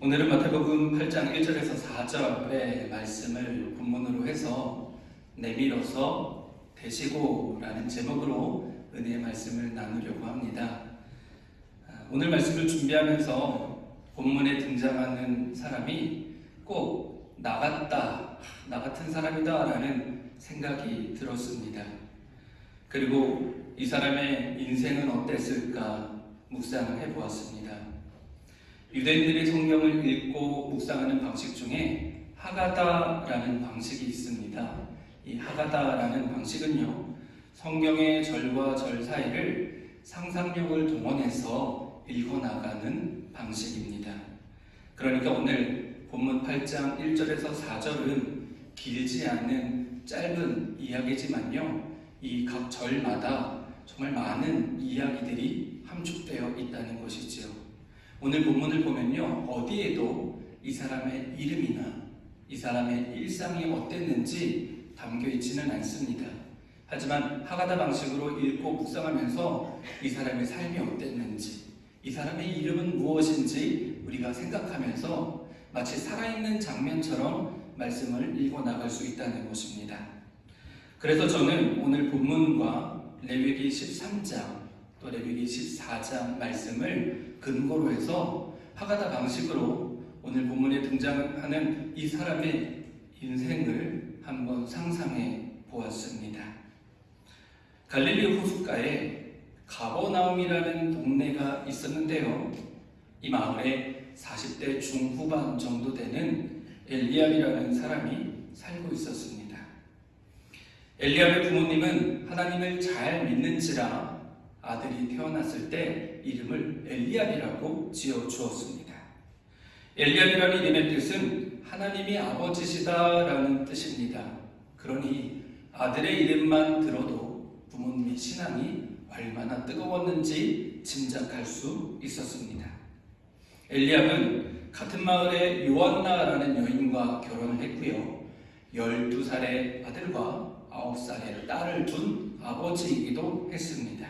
오늘은 마태복음 8장 1절에서 4절의 말씀을 본문으로 해서 내밀어서 되시고라는 제목으로 은혜의 말씀을 나누려고 합니다. 아, 오늘 말씀을 준비하면서 본문에 등장하는 사람이 꼭나 같다, 나 같은 사람이다 라는 생각이 들었습니다. 그리고 이 사람의 인생은 어땠을까 묵상을 해보았습니다. 유대인들이 성경을 읽고 묵상하는 방식 중에 하가다라는 방식이 있습니다. 이 하가다라는 방식은요, 성경의 절과 절 사이를 상상력을 동원해서 읽어나가는 방식입니다. 그러니까 오늘 본문 8장 1절에서 4절은 길지 않은 짧은 이야기지만요, 이 각 절마다 정말 많은 이야기들이 함축되어 있다는 것이지요. 오늘 본문을 보면요, 어디에도 이 사람의 이름이나 이 사람의 일상이 어땠는지 담겨 있지는 않습니다. 하지만 하가다 방식으로 읽고 묵상하면서 이 사람의 삶이 어땠는지, 이 사람의 이름은 무엇인지 우리가 생각하면서 마치 살아있는 장면처럼 말씀을 읽어 나갈 수 있다는 것입니다. 그래서 저는 오늘 본문과 레위기 13장 또 레위기 14장 말씀을 근거로 해서 하가다 방식으로 오늘 본문에 등장하는 이 사람의 인생을 한번 상상해 보았습니다. 갈릴리 호숫가에 가버나움이라는 동네가 있었는데요. 이 마을에 40대 중후반 정도 되는 엘리압이라는 사람이 살고 있었습니다. 엘리압의 부모님은 하나님을 잘 믿는지라 아들이 태어났을 때 이름을 엘리압이라고 지어 주었습니다. 엘리압이라는 이름의 뜻은 하나님이 아버지시다라는 뜻입니다. 그러니 아들의 이름만 들어도 부모님의 신앙이 얼마나 뜨거웠는지 짐작할 수 있었습니다. 엘리압은 같은 마을의 요한나라는 여인과 결혼을 했고요. 12살의 아들과 9살의 딸을 둔 아버지이기도 했습니다.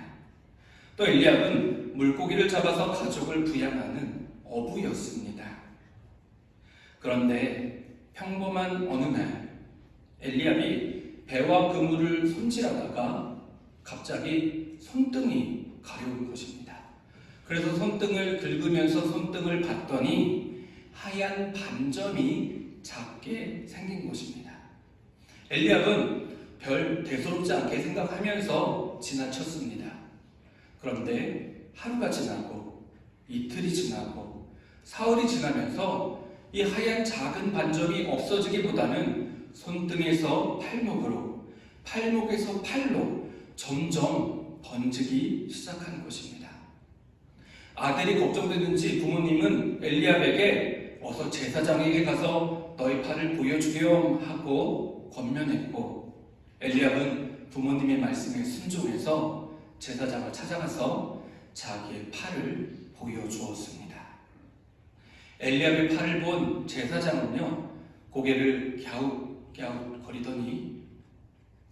또 엘리압은 물고기를 잡아서 가족을 부양하는 어부였습니다. 그런데 평범한 어느 날 엘리압이 배와 그물을 손질하다가 갑자기 손등이 가려운 것입니다. 그래서 손등을 긁으면서 손등을 봤더니 하얀 반점이 작게 생긴 것입니다. 엘리압은 별 대수롭지 않게 생각하면서 지나쳤습니다. 그런데 하루가 지나고 이틀이 지나고 사흘이 지나면서 이 하얀 작은 반점이 없어지기보다는 손등에서 팔목으로 팔목에서 팔로 점점 번지기 시작한 것입니다. 아들이 걱정되는지 부모님은 엘리압에게 어서 제사장에게 가서 너희 팔을 보여주렴 하고 권면했고 엘리압은 부모님의 말씀에 순종해서 제사장을 찾아가서 자기의 팔을 보여주었습니다. 엘리압의 팔을 본 제사장은요 고개를 갸웃갸웃 거리더니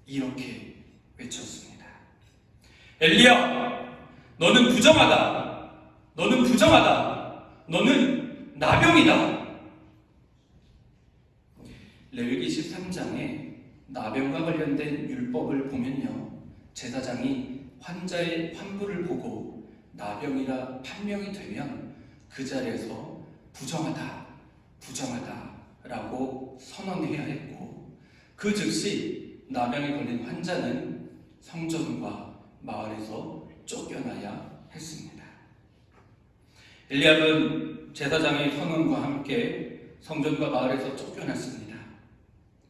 이렇게 외쳤습니다. 엘리압, 너는 부정하다. 너는 부정하다. 너는 나병이다. 레위기 13장에 나병과 관련된 율법을 보면요. 제사장이 환자의 환부를 보고 나병이라 판명이 되면 그 자리에서 부정하다, 부정하다 라고 선언해야 했고 그 즉시 나병에 걸린 환자는 성전과 마을에서 쫓겨나야 했습니다. 엘리압은 제사장의 선언과 함께 성전과 마을에서 쫓겨났습니다.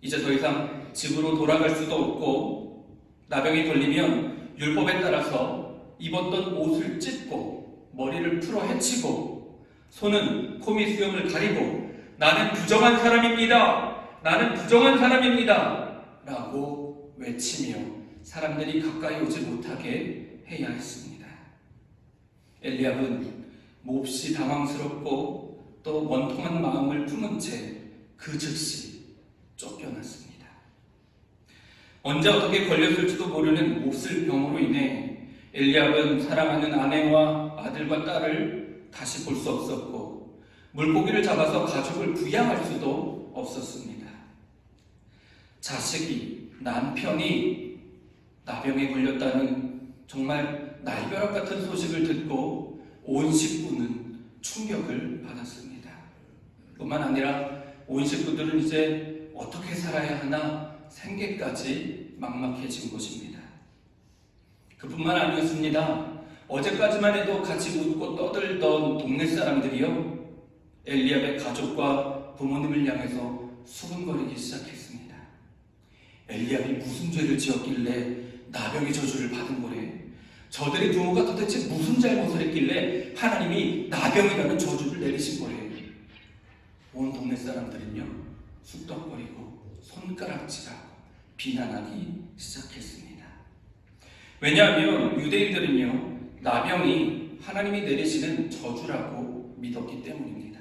이제 더 이상 집으로 돌아갈 수도 없고 나병이 걸리면 율법에 따라서 입었던 옷을 찢고 머리를 풀어 헤치고 손은 코미 수염을 가리고 나는 부정한 사람입니다. 나는 부정한 사람입니다. 라고 외치며 사람들이 가까이 오지 못하게 해야 했습니다. 엘리압은 몹시 당황스럽고 또 원통한 마음을 품은 채 그 즉시 쫓겨났습니다. 언제 어떻게 걸렸을지도 모르는 몹쓸 병으로 인해 엘리압은 사랑하는 아내와 아들과 딸을 다시 볼 수 없었고 물고기를 잡아서 가족을 부양할 수도 없었습니다. 자식이 남편이 나병에 걸렸다는 정말 날벼락 같은 소식을 듣고 온 식구는 충격을 받았습니다. 뿐만 아니라 온 식구들은 이제 어떻게 살아야 하나 생계까지 막막해진 것입니다. 그뿐만 아니었습니다. 어제까지만 해도 같이 웃고 떠들던 동네 사람들이요. 엘리압의 가족과 부모님을 향해서 수군거리기 시작했습니다. 엘리압이 무슨 죄를 지었길래 나병의 저주를 받은 거래? 저들의 부모가 도대체 무슨 잘못을 했길래 하나님이 나병이라는 저주를 내리신 거래? 온 동네 사람들은요, 쑥덕거리고 손가락질하고 비난하기 시작했습니다. 왜냐하면 유대인들은요, 나병이 하나님이 내리시는 저주라고 믿었기 때문입니다.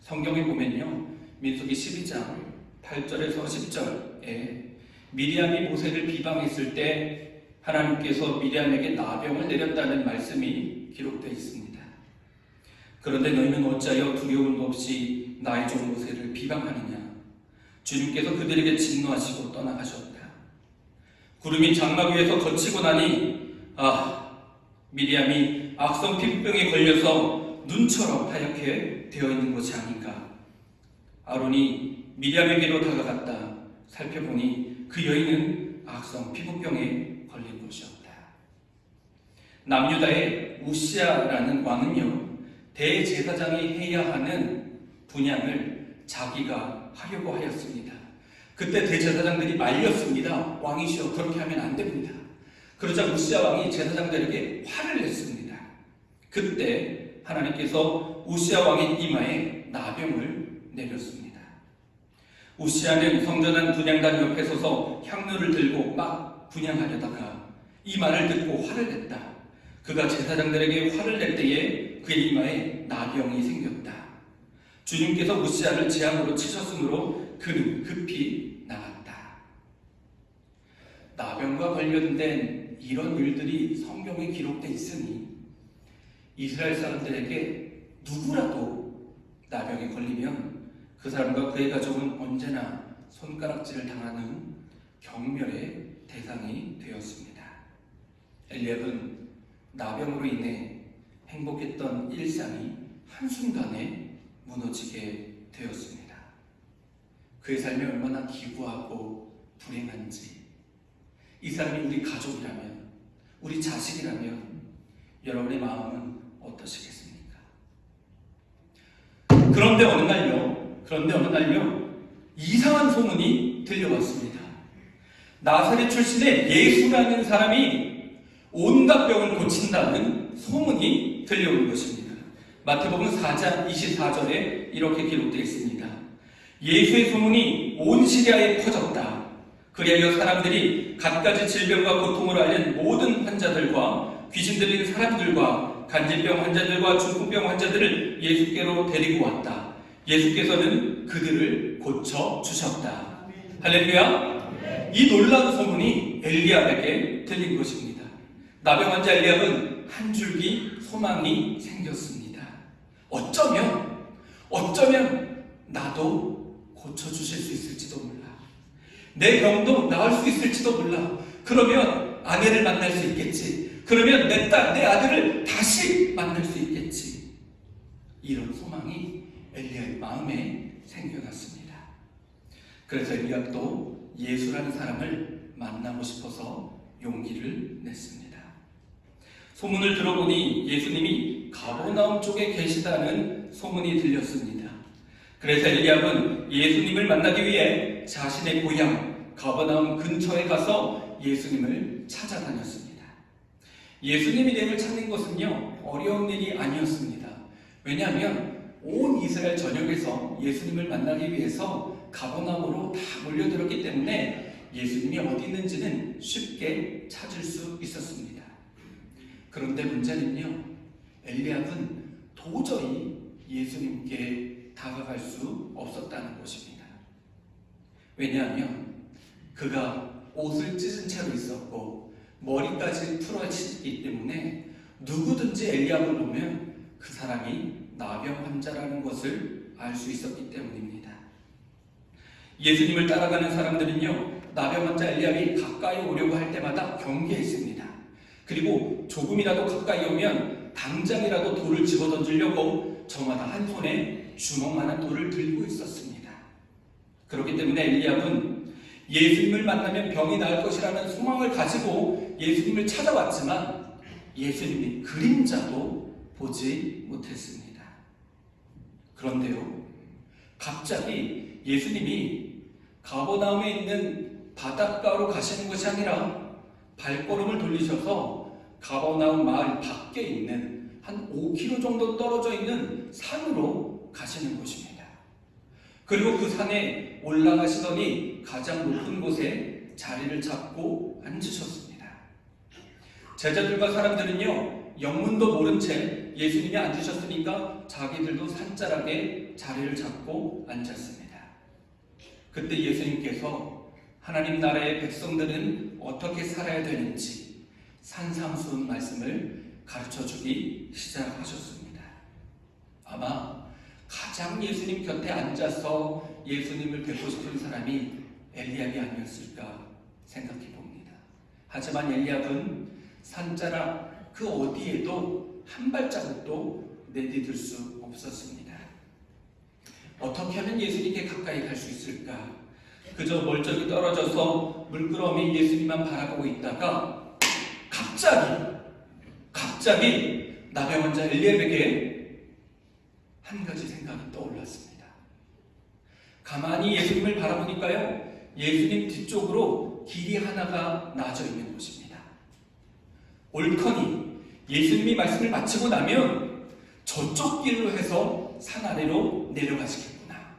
성경에 보면요, 민수기 12장 8절에서 10절에 미리암이 모세를 비방했을 때 하나님께서 미리암에게 나병을 내렸다는 말씀이 기록되어 있습니다. 그런데 너희는 어찌하여 두려움도 없이 나의 종 모세를 비방하느냐? 주님께서 그들에게 진노하시고 떠나가셨다. 구름이 장막 위에서 거치고 나니 아 미리암이 악성 피부병에 걸려서 눈처럼 하얗게 되어 있는 것이 아닌가. 아론이 미리암에게로 다가갔다. 살펴보니 그 여인은 악성 피부병에. 남유다의 우시아라는 왕은요 대제사장이 해야 하는 분양을 자기가 하려고 하였습니다. 그때 대제사장들이 말렸습니다. 왕이시여 그렇게 하면 안 됩니다. 그러자 우시아 왕이 제사장들에게 화를 냈습니다. 그때 하나님께서 우시아 왕의 이마에 나병을 내렸습니다. 우시아는 성전한 분양단 옆에 서서 향로를 들고 막 분양하려다가 이 말을 듣고 화를 냈다. 그가 제사장들에게 화를 낼 때에 그의 이마에 나병이 생겼다. 주님께서 우시아를 재앙으로 치셨으므로 그는 급히 나갔다. 나병과 관련된 이런 일들이 성경에 기록돼 있으니 이스라엘 사람들에게 누구라도 나병에 걸리면 그 사람과 그의 가족은 언제나 손가락질을 당하는 경멸의 대상이 되었습니다. 엘리압은 나병으로 인해 행복했던 일상이 한순간에 무너지게 되었습니다. 그의 삶이 얼마나 기구하고 불행한지 이 사람이 우리 가족이라면 우리 자식이라면 여러분의 마음은 어떠시겠습니까? 그런데 어느 날요 그런데 어느 날요 이상한 소문이 들려왔습니다. 나사렛 출신의 예수라는 사람이 온갖 병을 고친다는 소문이 들려오는 것입니다. 마태복음 4장 24절에 이렇게 기록되어 있습니다. 예수의 소문이 온 시리아에 퍼졌다. 그리하여 사람들이 갖가지 질병과 고통을 앓는 모든 환자들과 귀신 들린 사람들과 간질병 환자들과 중풍병 환자들을 예수께로 데리고 왔다. 예수께서는 그들을 고쳐 주셨다. 할렐루야. 이 놀라운 소문이 엘리압에게 들린 것입니다. 나병 환자 엘리압은 한 줄기 소망이 생겼습니다. 어쩌면 어쩌면 나도 고쳐 주실 수 있을지도 몰라. 내 병도 나을 수 있을지도 몰라. 그러면 아내를 만날 수 있겠지. 그러면 내 딸, 내 아들을 다시 만날 수 있겠지. 이런 소망이 엘리야의 마음에 생겨났습니다. 그래서 엘리야도 예수라는 사람을 만나고 싶어서 용기를 냈습니다. 소문을 들어보니 예수님이 가보나움 쪽에 계시다는 소문이 들렸습니다. 그래서 엘리압은 예수님을 만나기 위해 자신의 고향 가버나움 근처에 가서 예수님을 찾아다녔습니다. 예수님 이름을 찾는 것은요 어려운 일이 아니었습니다. 왜냐하면 온 이스라엘 전역에서 예수님을 만나기 위해서 가버나움으로 다 몰려들었기 때문에 예수님이 어디 있는지는 쉽게 찾을 수 있었습니다. 그런데 문제는요 엘리압은 도저히 예수님께 다가갈 수 없었다는 것입니다. 왜냐하면 그가 옷을 찢은 채로 있었고 머리까지 풀어지기 때문에 누구든지 엘리압을 보면 그 사람이 나병 환자라는 것을 알 수 있었기 때문입니다. 예수님을 따라가는 사람들은요 나병 환자 엘리압이 가까이 오려고 할 때마다 경계했습니다. 그리고 조금이라도 가까이 오면 당장이라도 돌을 집어 던지려고 저마다 한 손에 주먹만한 돌을 들고 있었습니다. 그렇기 때문에 엘리압은 예수님을 만나면 병이 나을 것이라는 소망을 가지고 예수님을 찾아왔지만 예수님의 그림자도 보지 못했습니다. 그런데요, 갑자기 예수님이 가버나움에 있는 바닷가로 가시는 것이 아니라 발걸음을 돌리셔서 가버나움 마을 밖에 있는 한 5km 정도 떨어져 있는 산으로 가시는 것입니다. 그리고 그 산에 올라가시더니 가장 높은 곳에 자리를 잡고 앉으셨습니다. 제자들과 사람들은요, 영문도 모른 채 예수님이 앉으셨으니까 자기들도 산자락에 자리를 잡고 앉았습니다. 그때 예수님께서 하나님 나라의 백성들은 어떻게 살아야 되는지 산상수훈 말씀을 가르쳐 주기 시작하셨습니다. 아마 가장 예수님 곁에 앉아서 예수님을 뵙고 싶은 사람이 엘리압이 아니었을까 생각해 봅니다. 하지만 엘리압은 산자락 그 어디에도 한 발자국도 내디딜 수 없었습니다. 어떻게 하면 예수님께 가까이 갈 수 있을까? 그저 멀쩡히 떨어져서 물끄러미 예수님만 바라보고 있다가 갑자기 갑자기 나병 환자 엘리압에게 한 가지 생각이 떠올랐습니다. 가만히 예수님을 바라보니까요, 예수님 뒤쪽으로 길이 하나가 나져 있는 곳입니다. 옳거니 예수님이 말씀을 마치고 나면 저쪽 길로 해서 산 아래로 내려가시겠구나.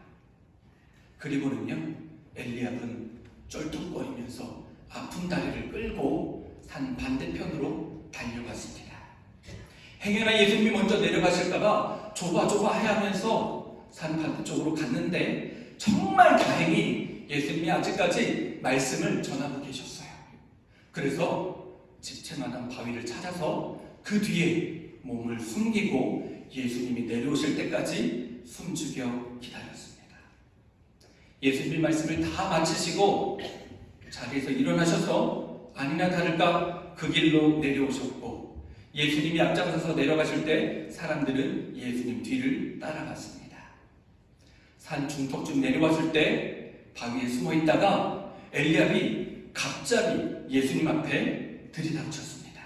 그리고는요, 엘리압은 쩔뚝거리면서 아픈 다리를 끌고 산 반대편으로 달려갔습니다. 행여나 예수님이 먼저 내려가실까봐 좁아 좁아 해하면서 산 반대쪽으로 갔는데 정말 다행히 예수님이 아직까지 말씀을 전하고 계셨어요. 그래서 집채만한 바위를 찾아서 그 뒤에 몸을 숨기고 예수님이 내려오실 때까지 숨죽여 기다렸습니다. 예수님 말씀을 다 마치시고 자리에서 일어나셔서 아니나 다를까 그 길로 내려오셨고 예수님이 앞장서서 내려가실 때 사람들은 예수님 뒤를 따라갔습니다. 산 중턱쯤 내려왔을 때 바위에 숨어 있다가 엘리압이 갑자기 예수님 앞에 들이닥쳤습니다.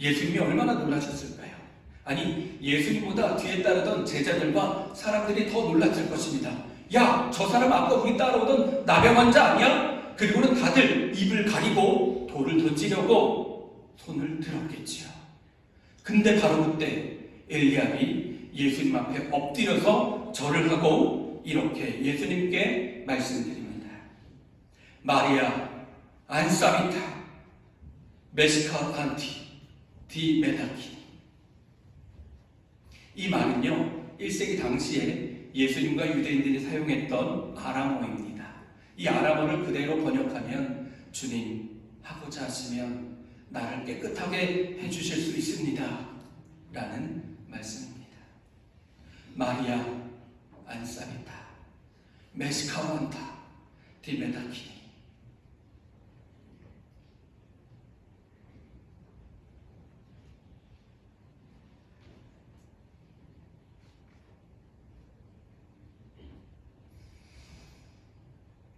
예수님이 얼마나 놀라셨을까요? 아니 예수님보다 뒤에 따르던 제자들과 사람들이 더 놀랐을 것입니다. 야, 저 사람 아까 우리 따라오던 나병 환자 아니야? 그리고는 다들 입을 가리고 돌을 던지려고 손을 들었겠지요. 근데 바로 그때 엘리압이 예수님 앞에 엎드려서 절을 하고 이렇게 예수님께 말씀드립니다. 마리아 안사비타 메시카 안티 디 메다키 이 말은요 1세기 당시에 예수님과 유대인들이 사용했던 아람어입니다. 이 아람어를 그대로 번역하면 주님 하고자 하시면 나를 깨끗하게 해주실 수 있습니다. 라는 말씀입니다. 마리아 안사비타 메시카완타 디메다키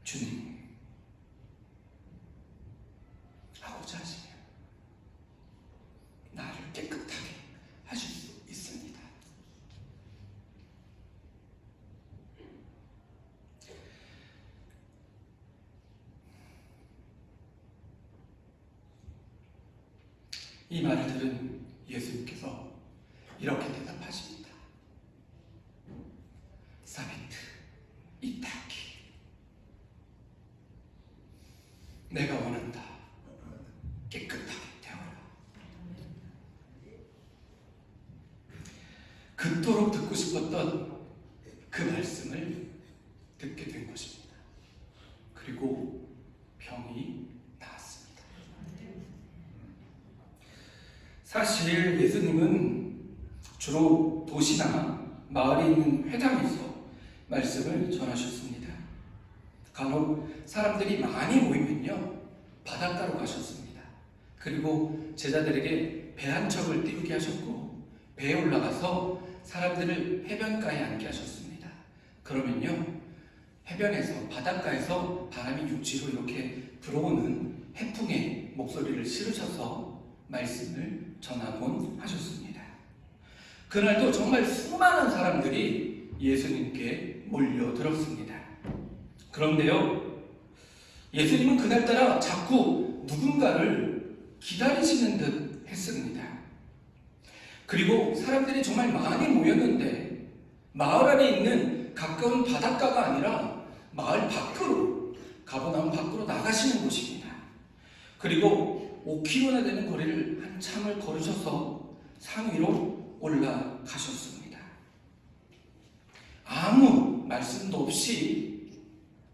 주님 하고자 하시면 나를 깨끗하게 하실 수 있습니다. 이 말을 들은 예수님께서 이렇게 대답하십니다. 사비트 이타키 내가 원한다. 깨끗하게 되어라. 그토록 듣고 싶었던 사실 예수님은 주로 도시나 마을에 있는 회당에서 말씀을 전하셨습니다. 간혹 사람들이 많이 모이면요, 바닷가로 가셨습니다. 그리고 제자들에게 배 한 척을 띄우게 하셨고, 배에 올라가서 사람들을 해변가에 앉게 하셨습니다. 그러면요, 해변에서, 바닷가에서 바람이 육지로 이렇게 불어오는 해풍의 목소리를 실으셔서 말씀을 전하곤 하셨습니다. 그날도 정말 수많은 사람들이 예수님께 몰려들었습니다. 그런데요, 예수님은 그날따라 자꾸 누군가를 기다리시는 듯 했습니다. 그리고 사람들이 정말 많이 모였는데 마을 안에 있는 가까운 바닷가가 아니라 마을 밖으로 가보나움 밖으로 나가시는 곳입니다. 그리고 5km나 되는 거리를 한참을 걸으셔서 산 위로 올라가셨습니다. 아무 말씀도 없이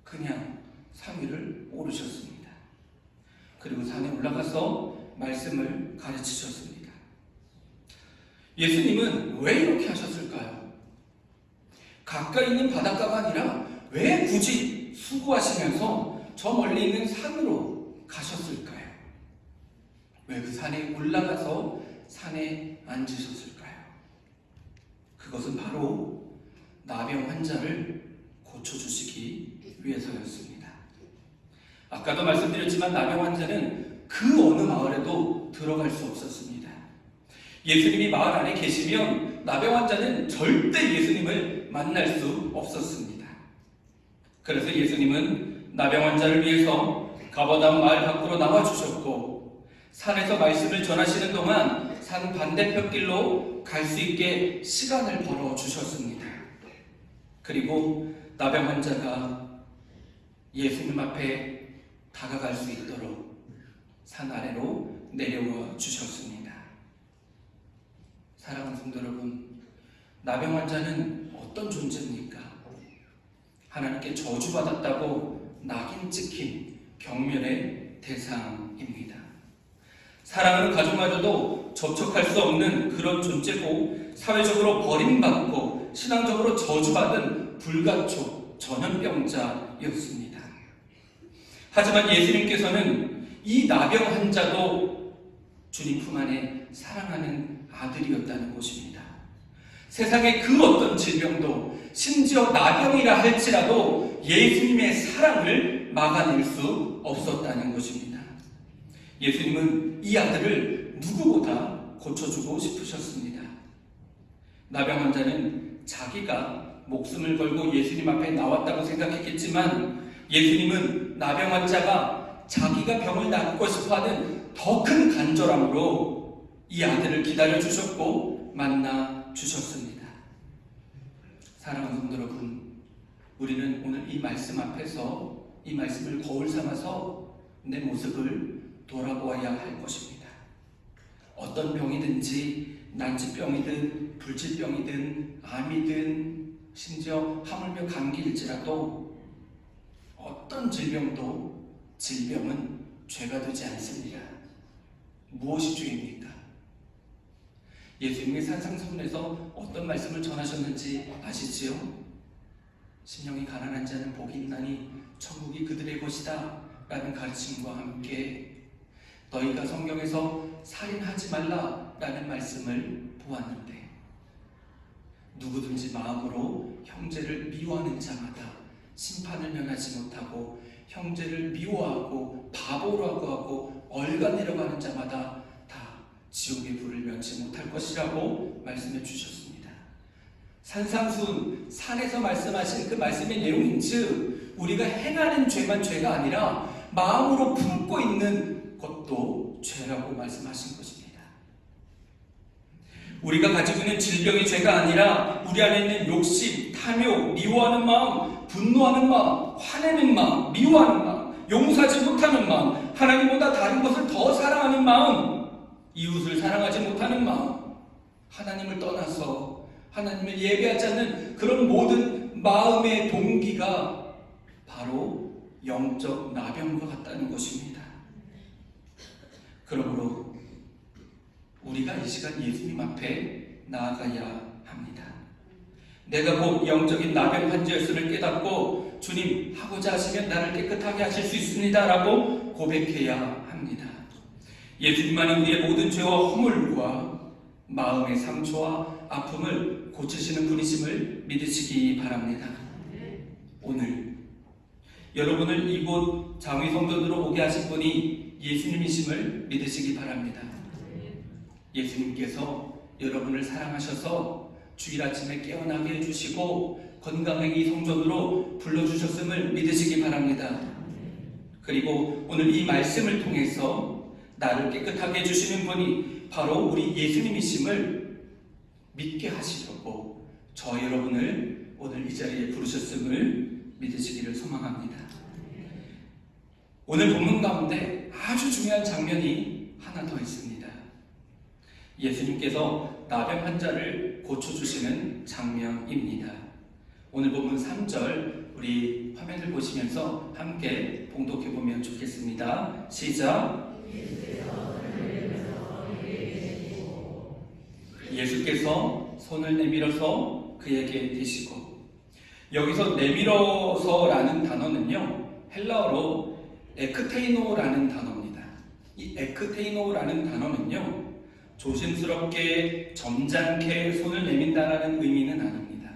그냥 산 위를 오르셨습니다. 그리고 산에 올라가서 말씀을 가르치셨습니다. 예수님은 왜 이렇게 하셨을까요? 가까이 있는 바닷가가 아니라 왜 굳이 수고하시면서 저 멀리 있는 산으로 가셨을까요? 왜 그 산에 올라가서 산에 앉으셨을까요? 그것은 바로 나병 환자를 고쳐주시기 위해서였습니다. 아까도 말씀드렸지만 나병 환자는 그 어느 마을에도 들어갈 수 없었습니다. 예수님이 마을 안에 계시면 나병 환자는 절대 예수님을 만날 수 없었습니다. 그래서 예수님은 나병 환자를 위해서 가버나움 마을 밖으로 나와 주셨고 산에서 말씀을 전하시는 동안 산 반대편 길로 갈 수 있게 시간을 벌어 주셨습니다. 그리고 나병 환자가 예수님 앞에 다가갈 수 있도록 산 아래로 내려와 주셨습니다. 사랑하는 성도 여러분, 나병 환자는 어떤 존재입니까? 하나님께 저주받았다고 낙인 찍힌 경멸의 대상입니다. 사랑하는 가족마저도 접촉할 수 없는 그런 존재고 사회적으로 버림받고 신앙적으로 저주받은 불가촉 전염병자였습니다. 하지만 예수님께서는 이 나병 환자도 주님 품 안에 사랑하는 아들이었다는 것입니다. 세상의 그 어떤 질병도 심지어 나병이라 할지라도 예수님의 사랑을 막아낼 수 없었다는 것입니다. 예수님은 이 아들을 누구보다 고쳐주고 싶으셨습니다. 나병 환자는 자기가 목숨을 걸고 예수님 앞에 나왔다고 생각했겠지만 예수님은 나병 환자가 자기가 병을 낫고 싶어 하는 더 큰 간절함으로 이 아들을 기다려 주셨고 만나 주셨습니다. 사랑하는 성도 여러분, 우리는 오늘 이 말씀 앞에서 이 말씀을 거울 삼아서 내 모습을 돌아보아야 할 것입니다. 어떤 병이든지 난치병이든 불치병이든 암이든 심지어 하물며 감기일지라도 어떤 질병도 질병은 죄가 되지 않습니다. 무엇이 죄입니까? 예수님이 산상수훈에서 어떤 말씀을 전하셨는지 아시지요? 심령이 가난한 자는 복이 있나니 천국이 그들의 것이다 라는 가르침과 함께 너희가 성경에서 살인하지 말라 라는 말씀을 보았는데 누구든지 마음으로 형제를 미워하는 자마다 심판을 면하지 못하고 형제를 미워하고 바보라고 하고 얼간이라고 하는 자마다 다 지옥의 불을 면치 못할 것이라고 말씀해 주셨습니다. 산상순 산에서 말씀하신 그 말씀의 내용인즉 우리가 행하는 죄만 죄가 아니라 마음으로 품고 있는 것도 죄라고 말씀하신 것입니다. 우리가 가지고 있는 질병이 죄가 아니라 우리 안에 있는 욕심, 탐욕, 미워하는 마음, 분노하는 마음, 화내는 마음, 미워하는 마음, 용서하지 못하는 마음, 하나님보다 다른 것을 더 사랑하는 마음, 이웃을 사랑하지 못하는 마음, 하나님을 떠나서 하나님을 예배하지 않는 그런 모든 마음의 동기가 바로 영적 나병과 같다는 것입니다. 그러므로 우리가 이 시간 예수님 앞에 나아가야 합니다. 내가 곧 영적인 나병 환자였음을 깨닫고 주님 하고자 하시면 나를 깨끗하게 하실 수 있습니다라고 고백해야 합니다. 예수님만이 우리의 모든 죄와 허물과 마음의 상처와 아픔을 고치시는 분이심을 믿으시기 바랍니다. 오늘 여러분을 이곳 장위 성전으로 오게 하신 분이 예수님이심을 믿으시기 바랍니다. 예수님께서 여러분을 사랑하셔서 주일 아침에 깨어나게 해주시고 건강하게 이 성전으로 불러주셨음을 믿으시기 바랍니다. 그리고 오늘 이 말씀을 통해서 나를 깨끗하게 해주시는 분이 바로 우리 예수님이심을 믿게 하시려고 저 여러분을 오늘 이 자리에 부르셨음을 믿으시기를 소망합니다. 오늘 본문 가운데 아주 중요한 장면이 하나 더 있습니다. 예수님께서 나병 환자를 고쳐주시는 장면입니다. 오늘 본문 3절 우리 화면을 보시면서 함께 봉독해 보면 좋겠습니다. 시작. 예수께서 손을 내밀어서 그에게 대시고 여기서 내밀어서라는 단어는요 헬라어로 에크테이노라는 단어입니다. 이 에크테이노라는 단어는요 조심스럽게 점잖게 손을 내민다라는 의미는 아닙니다.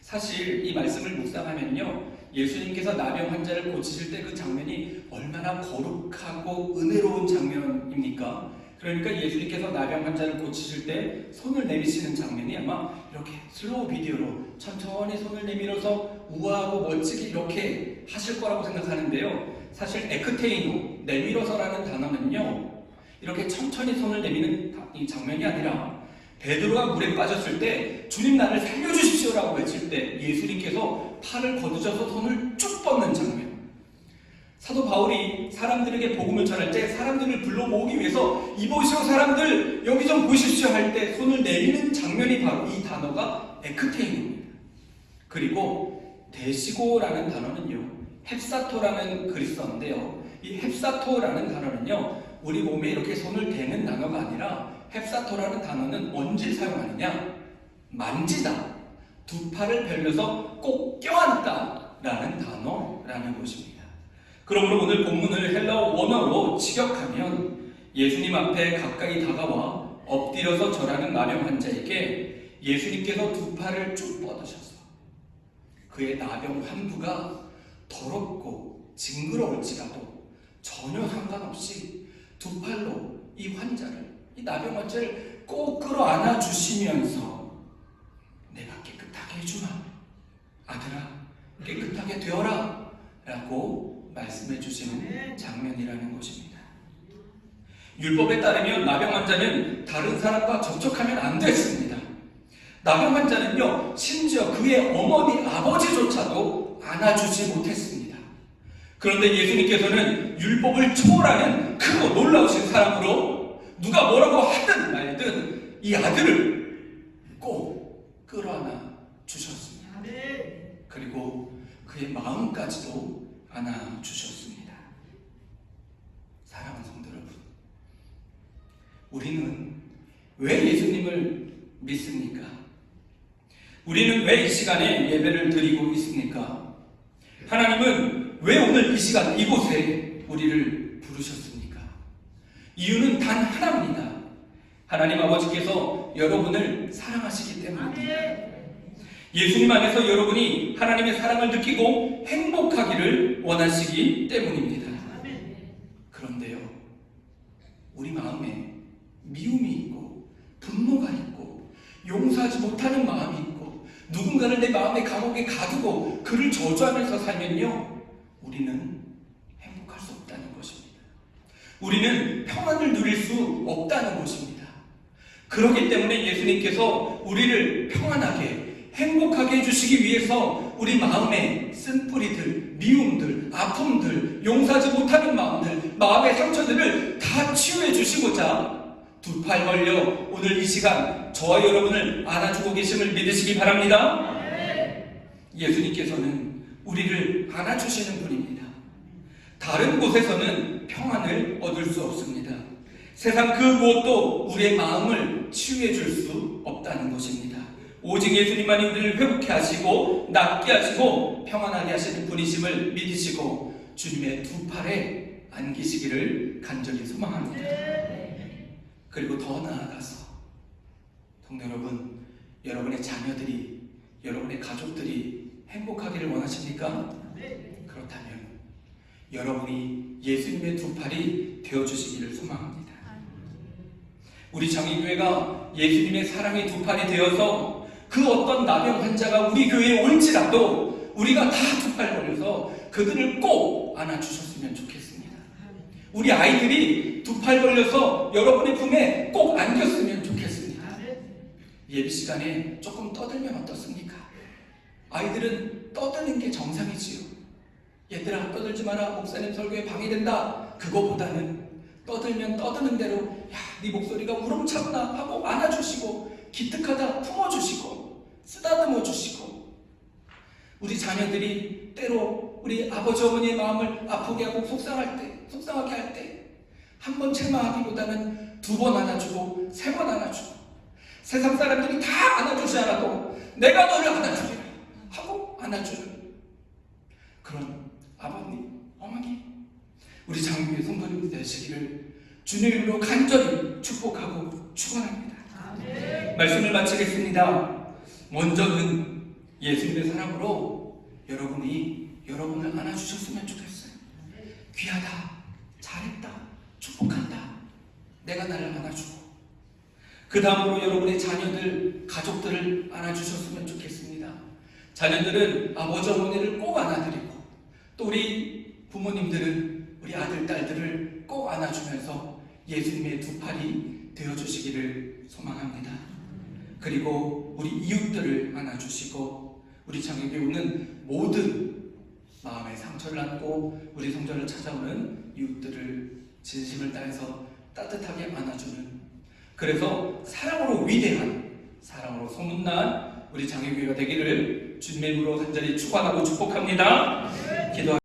사실 이 말씀을 묵상하면요 예수님께서 나병 환자를 고치실 때 그 장면이 얼마나 거룩하고 은혜로운 장면입니까? 그러니까 예수님께서 나병 환자를 고치실 때 손을 내미시는 장면이 아마 이렇게 슬로우 비디오로 천천히 손을 내밀어서 우아하고 멋지게 이렇게 하실 거라고 생각하는데요. 사실 에크테이노, 내밀어서라는 단어는요. 이렇게 천천히 손을 내미는 이 장면이 아니라 베드로가 물에 빠졌을 때 주님 나를 살려주십시오라고 외칠 때 예수님께서 팔을 거두셔서 손을 쭉 뻗는 장면. 사도 바울이 사람들에게 복음을 전할 때 사람들을 불러 모으기 위해서 이보시오 사람들 여기 좀 보십시오 할 때 손을 내미는 장면이 바로 이 단어가 에크테인입니다. 그리고 대시고라는 단어는요 헵사토라는 그리스어인데요 이 헵사토라는 단어는요 우리 몸에 이렇게 손을 대는 단어가 아니라 헵사토라는 단어는 언제 사용하느냐 만지다 두 팔을 벌려서 꼭 껴안다 라는 단어라는 것입니다. 그러므로 오늘 본문을 헬라어 원어로 직역하면 예수님 앞에 가까이 다가와 엎드려서 절하는 나병 환자에게 예수님께서 두 팔을 쭉 뻗으셔서 그의 나병 환부가 더럽고 징그러울지라도 전혀 상관없이 두 팔로 이 환자를 이 나병 환자를 꼭 끌어안아 주시면서 내가 깨끗하게 해주마. 아들아 깨끗하게 되어라. 라고 말씀해 주시는 장면이라는 것입니다. 율법에 따르면 나병 환자는 다른 사람과 접촉하면 안 됐습니다. 나병 환자는요, 심지어 그의 어머니, 아버지조차도 안아주지 못했습니다. 그런데 예수님께서는 율법을 초월하는 크고 놀라우신 사람으로 누가 뭐라고 하든 말든 이 아들을 꼭 끌어안아 주셨습니다. 그리고 그의 마음까지도 안아 주셨습니다. 사랑하는 성도 여러분, 우리는 왜 예수님을 믿습니까? 우리는 왜 이 시간에 예배를 드리고 있습니까? 하나님은 왜 오늘 이 시간 이곳에 우리를 부르셨습니까? 이유는 단 하나입니다. 하나님 아버지께서 여러분을 사랑하시기 때문입니다. 예수님 안에서 여러분이 하나님의 사랑을 느끼고 행복하기를 원하시기 때문입니다. 그런데요, 우리 마음에 미움이 있고, 분노가 있고, 용서하지 못하는 마음이 있고, 누군가를 내 마음의 감옥에 가두고 그를 저주하면서 살면요, 우리는 행복할 수 없다는 것입니다. 우리는 평안을 누릴 수 없다는 것입니다. 그렇기 때문에 예수님께서 우리를 평안하게 행복하게 해주시기 위해서 우리 마음에 쓴뿌리들, 미움들, 아픔들, 용서하지 못하는 마음들, 마음의 상처들을 다 치유해 주시고자 두 팔 벌려 오늘 이 시간 저와 여러분을 안아주고 계심을 믿으시기 바랍니다. 예수님께서는 우리를 안아주시는 분입니다. 다른 곳에서는 평안을 얻을 수 없습니다. 세상 그 무엇도 우리의 마음을 치유해 줄 수 없다는 것입니다. 오직 예수님만이 우리를 회복해 하시고 낫게 하시고 평안하게 하시는 분이심을 믿으시고 주님의 두 팔에 안기시기를 간절히 소망합니다. 그리고 더 나아가서 동료 여러분, 여러분의 자녀들이 여러분의 가족들이 행복하기를 원하십니까? 그렇다면 여러분이 예수님의 두 팔이 되어 주시기를 소망합니다. 우리 정의교회가 예수님의 사랑의 두 팔이 되어서 그 어떤 나병 환자가 우리 교회에 올지라도 우리가 다 두팔 걸려서 그들을 꼭 안아주셨으면 좋겠습니다. 우리 아이들이 두팔 걸려서 여러분의 품에 꼭 안겼으면 좋겠습니다. 예비 시간에 조금 떠들면 어떻습니까? 아이들은 떠드는 게 정상이지요. 얘들아 떠들지 마라 목사님 설교에 방해된다. 그거보다는 떠들면 떠드는 대로 야 네 목소리가 우렁차구나 하고 안아주시고 기특하다 품어주시고 쓰다듬어 주시고. 우리 자녀들이 때로 우리 아버지 어머니의 마음을 아프게 하고 속상할 때 속상하게 할 때 한 번 책망하기보다는 두 번 안아주고 세 번 안아주고. 세상 사람들이 다 안아주지 않아도 내가 너를 안아주리라 하고 안아주는 그런 아버님, 어머니. 우리 장교의 성도님 되시기를 주님 이름으로 간절히 축복하고 축원합니다. 말씀을 마치겠습니다. 먼저는 예수님의 사랑으로 여러분이 여러분을 안아주셨으면 좋겠어요. 귀하다, 잘했다, 축복한다. 내가 나를 안아주고 그 다음으로 여러분의 자녀들, 가족들을 안아주셨으면 좋겠습니다. 자녀들은 아버지 어머니를 꼭 안아드리고 또 우리 부모님들은 우리 아들, 딸들을 꼭 안아주면서 예수님의 두 팔이 되어주시기를 소망합니다. 그리고 우리 이웃들을 안아주시고 우리 장애교우는 모든 마음의 상처를 안고 우리 성전을 찾아오는 이웃들을 진심을 다해서 따뜻하게 안아주는 그래서 사랑으로 위대한 사랑으로 소문난 우리 장애교회가 되기를 주님의 이름으로 간절히 축원하고 축복합니다. 기도